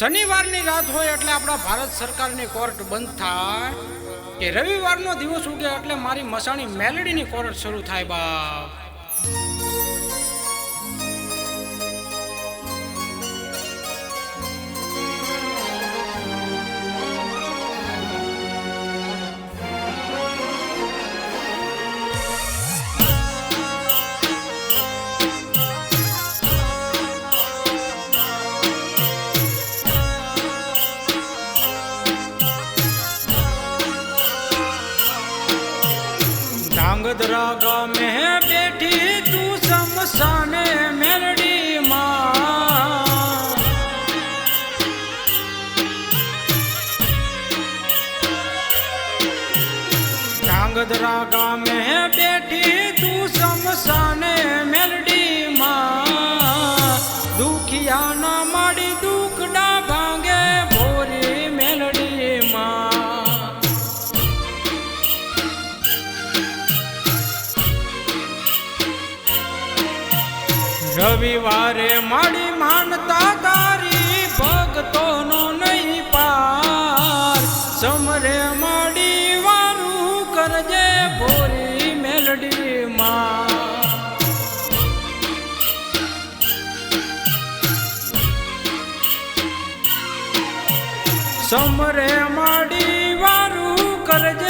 શનિવારની રાત હોય એટલે આપણા ભારત સરકારની કોર્ટ બંધ થાય કે રવિવારનો દિવસ ઉગે એટલે મારી મસાણી મેલડીની કોર્ટ શરૂ થાય બાપ. ધાંગધ્રા ગામે બેઠી તું સમસાને મેલડી માં ધાંગધ્રા ગામે રવિવારે માડી માનતા તારી ભક્તોનો નહીં પાર. સમરે માડી વારું કરજે ભોરી મેલડી માં. સમરે માડી વારું કરજે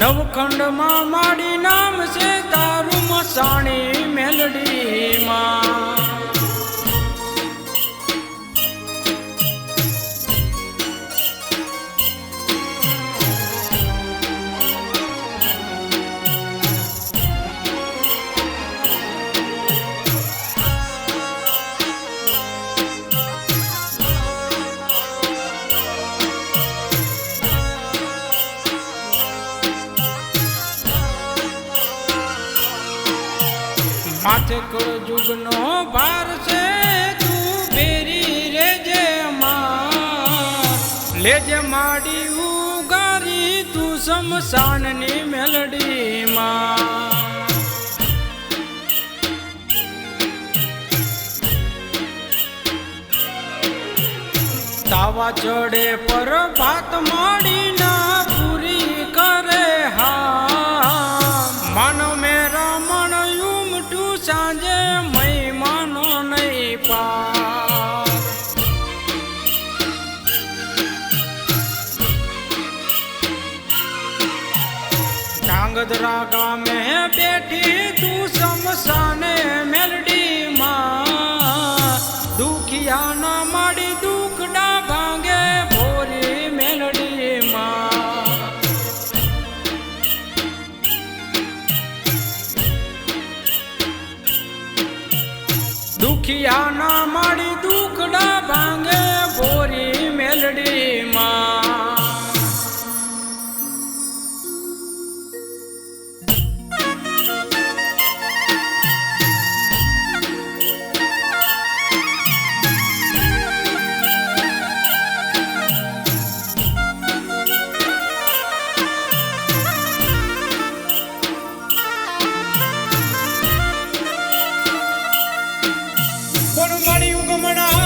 નવખંડમાં માડી નામ છે તારું મસાણી મેલડીમાં. માથે કળ જુગનો છે, તું બેરી રેજે માં લેજે માડી ઉગારી, તું સમસાનની મેલડી માં તાવા ચડે પર ભાત માડી ના ધાંગધ્રા ગામે બેઠી તું સમસાને મેલડીમાં દુખિયાના માડી દુખડા ભાંગે ભોરી મેલડીમાં દુખિયાના માડી દુખડા ભાંગે પણ મારી ઉગમણા.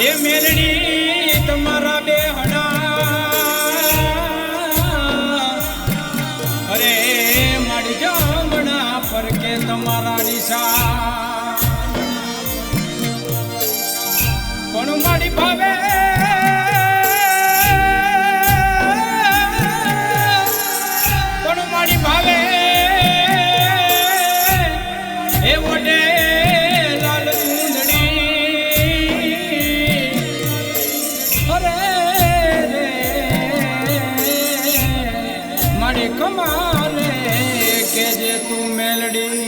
એ મેલડી તમારા બે હણા અરે મળી જામણા પર તમારા નિશા કમારે કે જે તું મેલડી